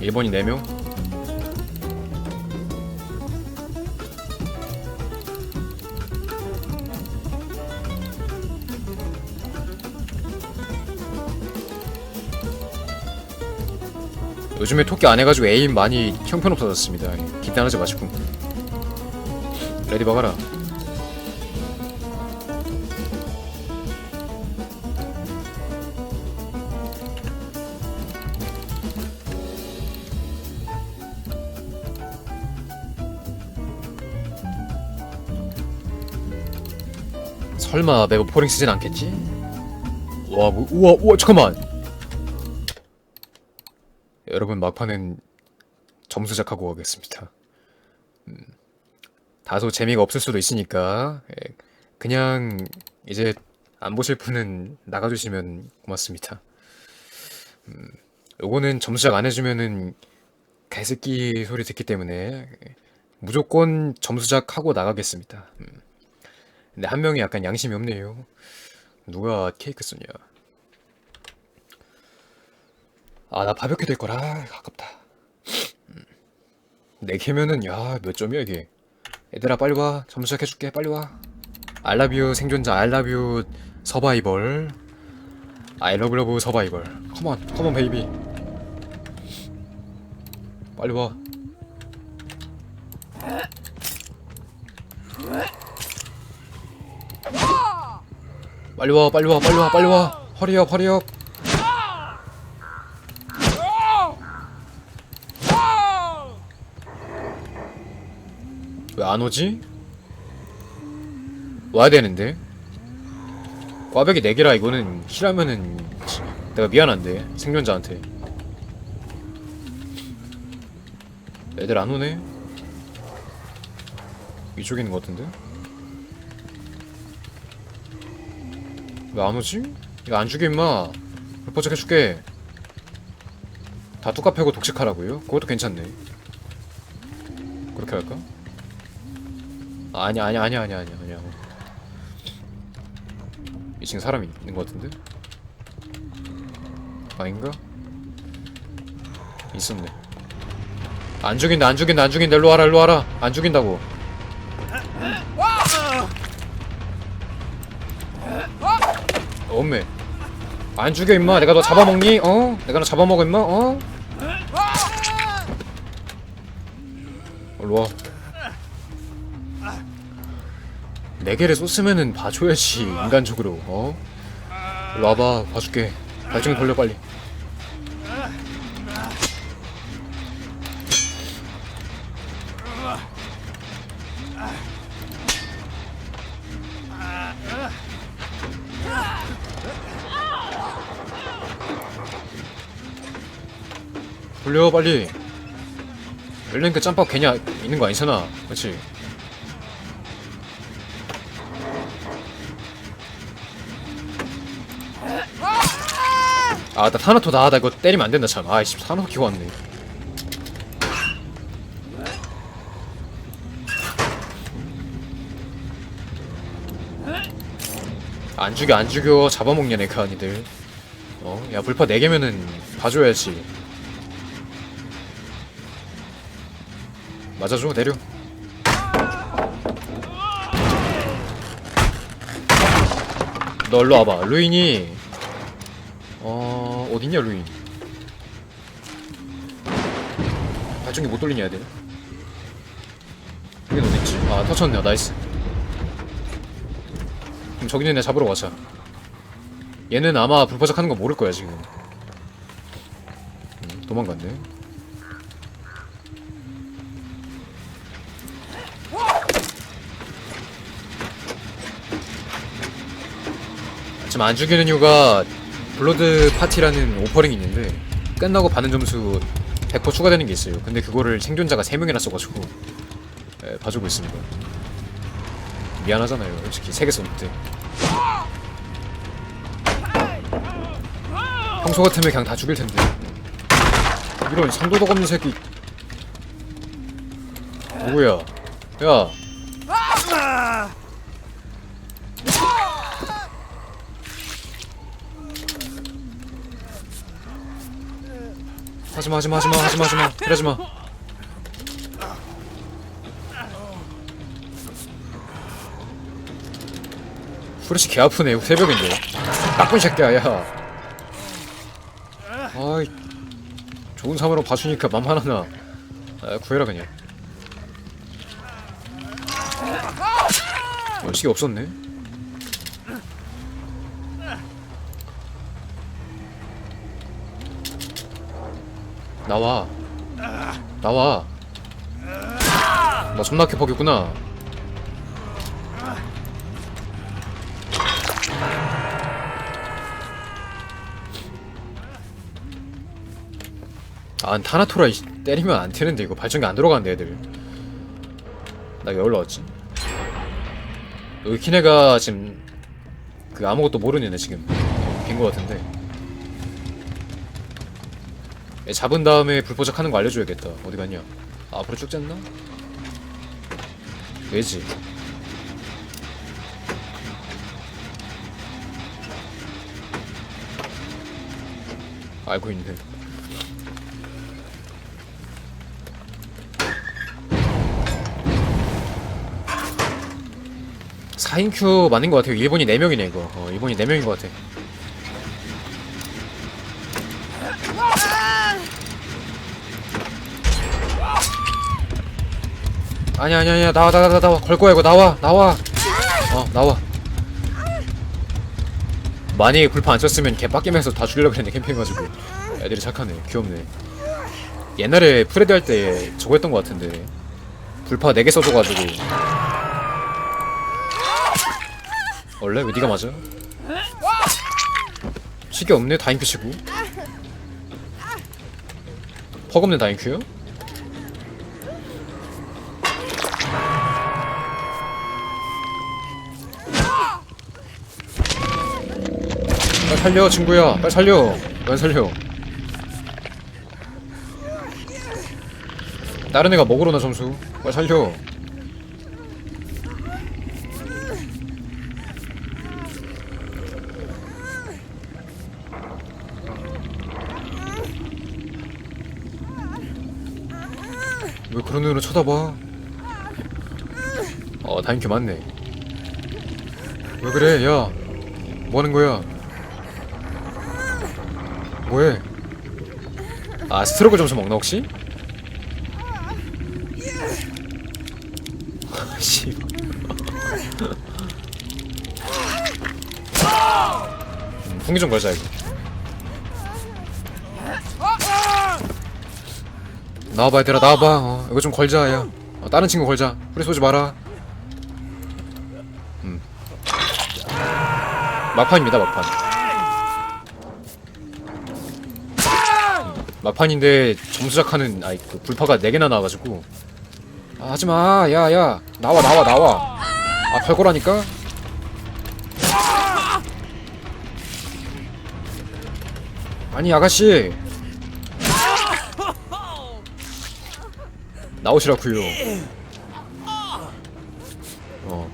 일본이 4명? 요즘에 토끼 안 해가지고 에임 많이 형편없어졌습니다. 긴장하지 마시고. 레디 박아라 설마 매번 포링 쓰진 않겠지? 와, 뭐, 우와, 우와, 잠깐만! 여러분, 막판은 점수 작하고 가겠습니다. 음, 다소 재미가 없을 수도 있으니까, 예, 그냥, 이제, 안 보실 분은 나가주시면 고맙습니다. 음, 요거는 점수 작 안 해주면은, 개새끼 소리 듣기 때문에, 예, 무조건 점수작 하고 나가겠습니다. 음. 근데 한 명이 약간 양심이 없네요. 누가 케이크 쏘냐? 아, 나 바베큐 될 거라. 아깝다. 음. 네 개면은 야, 몇 점이야 이게? 얘들아 빨리 와. 점수 시작해 줄게. 빨리 와. 알라뷰 생존자 알라뷰 서바이벌 아이러브러브 서바이벌 컴온 컴온 베이비 빨리 와 빨리 와 빨리 와 빨리 와 빨리 와. 허리업 허리업 왜 안 오지? 와야 되는데. 꽈배기 4개라 이거는. 힐하면은 내가 미안한데 생존자한테. 애들 안 오네? 이쪽에 있는 것 같은데 왜 안 오지? 이거 안 죽여 임마 불포착 해줄게 다 뚜까 패고 독식하라고요? 그것도 괜찮네 그렇게 할까? 아니 아니 아니 아니 아니 아니야 2층 사람이 있는 것 같은데? 아닌가? 있었네 안 죽인다 안 죽인다 안 죽인다 일로 와라 일로 와라 안 죽인다고 안 죽여 임마 내가 너 잡아먹니? 어? 내가 너 잡아먹어 임마? 어? 일로 와. 네 개를 쏘으면은 봐줘야지 인간적으로 어? 일로 와봐 봐줄게 발등 돌려 빨리 돌려 빨리 열리니까 짬밥 괜히 아- 있는 거 아니잖아 그렇지 아, 나 타나토 나, 나 이거 때리면 안 된다, 참. 아이씨, 타나토 키고 왔네. 안 죽여, 안 죽여. 잡아먹냐, 내 카니들. 어? 야, 불파 4개면은 봐줘야지. 맞아줘, 내려. 너 일로 와봐. 루인이 어 어딨냐 루인? 발전기 못 돌리냐 애들 여긴 어딨지? 아 터쳤네. 나이스. 그럼 저기 있는 애 잡으러 가자. 얘는 아마 불퍼작 하는 거 모를 거야 지금. 음, 도망갔네 지금 안 죽이는 이유가 블러드 파티라는 오퍼링이 있는데 끝나고 받는 점수 100% 추가되는 게 있어요. 근데 그거를 생존자가 3명이나 써가지고 예, 봐주고 있습니다. 미안하잖아요. 솔직히 3개 썼는데. 평소 같으면 그냥 다 죽일 텐데. 이런 상도덕 없는 새끼. 누구야? 야. 하지마 하지마 하지마 하지마 하지마. 그러지마. 후레쉬 개 아프네. 새벽인데. 나쁜 새끼야 야. 아이 좋은 사람으로 봐주니까 맘 하나나. 아, 구해라 그냥. 어, 시계 없었네 나와. 나와. 나 존나 캡하겠구나. 아 타나토라 이- 때리면 안 되는데 이거 발전기 안 들어가는데 애들. 나 왜 올라왔지? 여기 키네가 지금 그 아무것도 모르는 애 지금. 빈거 같은데 얘 잡은 다음에 불포착 하는 거 알려줘야겠다 어디 갔냐 아, 앞으로 쭉 쨌나? 왜지? 알고 있네 4인큐 맞는 것 같아요. 일본이 4명이네, 이거. 어, 일본이 4명인 것 같아. 아니야, 아니야, 아니야. 나와, 나와, 나와. 걸 거야, 이거. 나와, 나와. 어, 나와. 만약에 불판 안 쳤으면 걔 빡김해서 다 죽이려고 했는데 캠핑해가지고. 애들이 착하네. 귀엽네. 옛날에 프레드 할 때 저거 했던 것 같은데. 불파 4개 써줘가지고. 원래 왜 네가 맞아? 시계 없네 다인큐 치고 퍽 없네 다인큐요? 살려 친구야 빨리 살려 왜 살려 다른 애가 먹으러 나 점수 빨리 살려 왜 그런 눈으로 쳐다봐? 어, 다인큐 맞네. 왜 그래, 야? 뭐 하는 거야? 뭐해? 아, 스트로크 점수 먹나, 혹시? 씨. 음, 풍기 좀 걸자, 이거. 나와봐 얘들아 나와봐 어, 이거 좀 걸자 야 어, 다른 친구 걸자 우리 쏘지 마라 음. 막판입니다 막판 막판인데 점수작하는 아이 그 불파가 4개나 나와가지고 아, 하지마 야야 나와 나와 나와 아 별거라니까 아니 아가씨 나오시라구요. 어.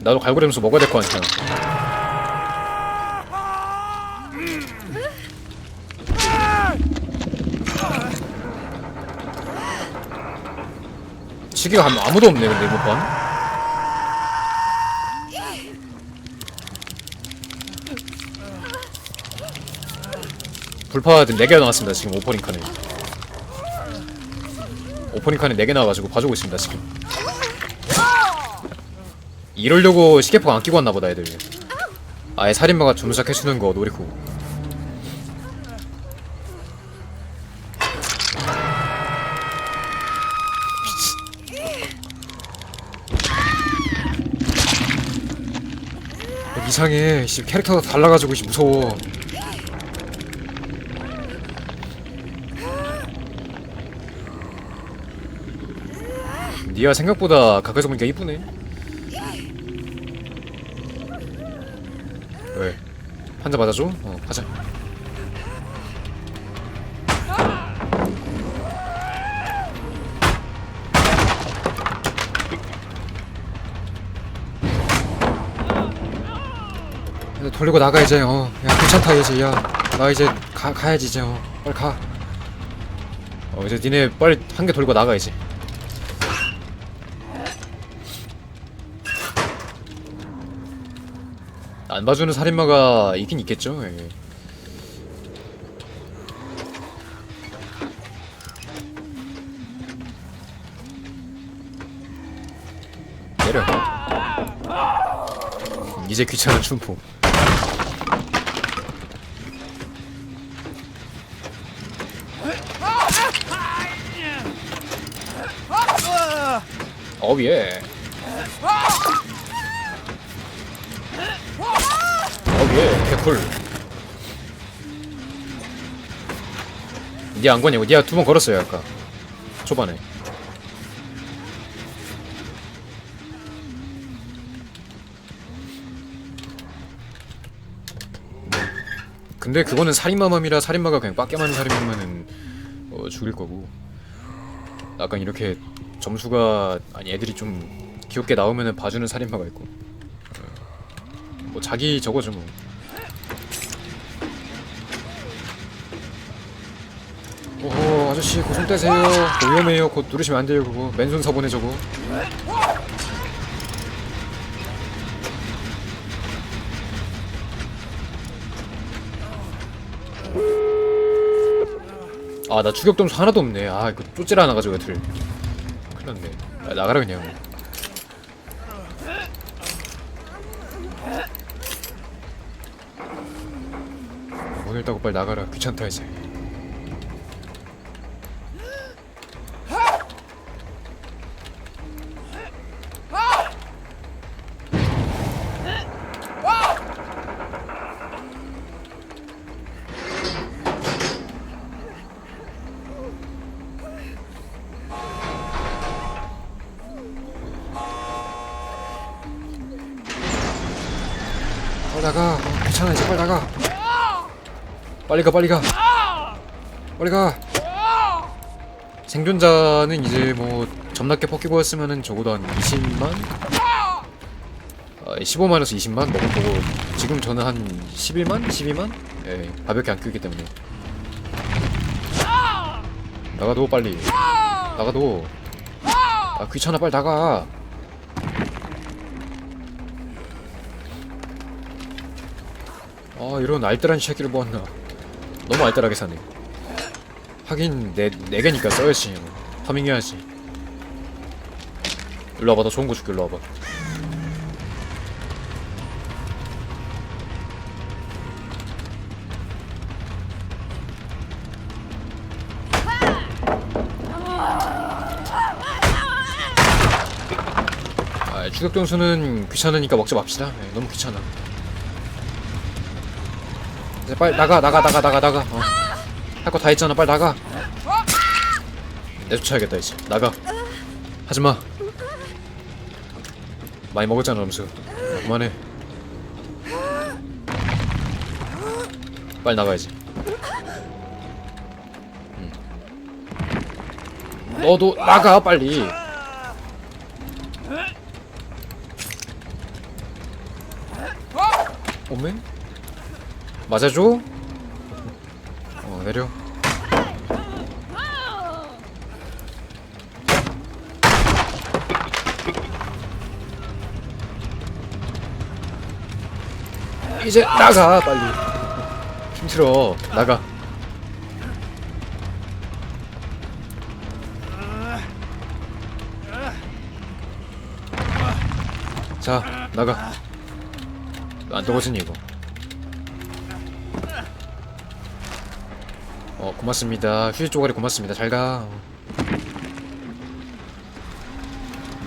나도 갈고리면서 먹어야 될 거 아니야. 시계가 아무- 아무도 없네 근데 이번 번. 불파들 4개 나왔습니다 지금 오퍼닝 칸에. 오프닝 칸에 4개 나와가지고 봐주고 있습니다 지금 이러려고 시계포가 안 끼고 왔나 보다 애들 아예 살인마가 점수작 해주는 거 노리고 이상해 씨 캐릭터가 달라가지고 씨 무서워 니가 생각보다 가까이서 보니까 이쁘네. 왜? 판자 맞아줘? 어, 가자. 돌리고 나가 이제. 어, 야 괜찮다 이제 야. 나 이제 가, 가야지 이제 어. 빨리 가. 어 이제 니네 빨리 한 개 돌고 나가 이제. 안 봐주는 살인마가 있긴 있겠죠. 예. 내려. 이제 귀찮은 춘포. 어 예. 어 예. 개꿀. 니안 거냐고? 니가 두번 걸었어요 아까 초반에. 근데 그거는 살인마맘이라 살인마가 그냥 빡게 많은 살인마면은 어, 죽일 거고. 약간 이렇게 점수가 아니 애들이 좀 귀엽게 나오면은 봐주는 살인마가 있고. 어, 뭐 자기 저거죠 뭐. 오호 아저씨 떼세요. 그거 위험해요. 곧 누르시면 안 돼요 그거. 맨손 서보네 저거 아 나 추격 점수 하나도 없네. 아 이거 쫓질 않아가지고 애들. 큰일 났네. 아, 나가라 그냥. 오늘 따고 빨리 나가라. 귀찮다 이제 빨리 가 빨리 가. 빨리 가. 생존자는 이제 뭐 점납게 뽑기고였으면은 적어도 한 20만? 아, 15만에서 20만? 먹을 거고 지금 저는 한 11만? 12만? 예 가볍게 안 끼기 때문에. 나가도 빨리. 나가도. 아 귀찮아 빨리 나가. 아 이런 알뜰한 새끼를 모았나 너무 알뜰하게 사네. 하긴 내, 네 개니까 써야지. 파밍 해야지. 일로 와봐. 나 좋은 거 줄게. 일로 와봐. 아, 추격 점수는 귀찮으니까 먹지 맙시다. 네, 너무 귀찮아 이제 빨리 나가 나가 나가 나가 나가. 어. 할거 다 했잖아. 빨리 나가. 내쫓아야겠다 이제. 나가. 하지마. 많이 먹었잖아 점수 그만해. 빨리 나가야지 응. 너도 나가 빨리. 오메? 맞아줘? 어 내려. 이제 나가 빨리. 힘들어. 나가. 자 나가. 안 떨어지니 이거 고맙습니다. 휴지 쪼가리 고맙습니다. 잘 가.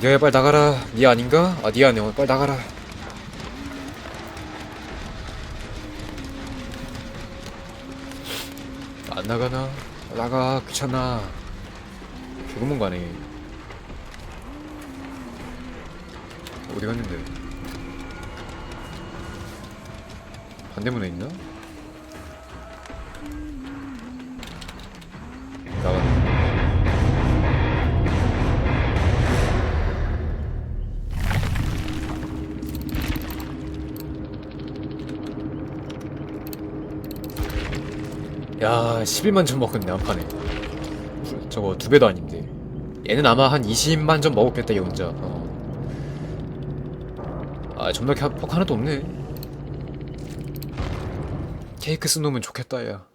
니가 빨리 나가라. 니 아닌가? 아니 아니야. 빨리 나가라. 안 나가나? 나가. 귀찮아. 개구멍 가네. 어디 갔는데? 반대문에 있나? 야 11만 점 먹었네 한 판에. 후- 저거 두 배도 아닌데. 얘는 아마 한 20만 점 먹었겠다 얘 혼자. 어. 아 점나 폭 하나도 없네. 케이크 쓴 놈은 좋겠다 야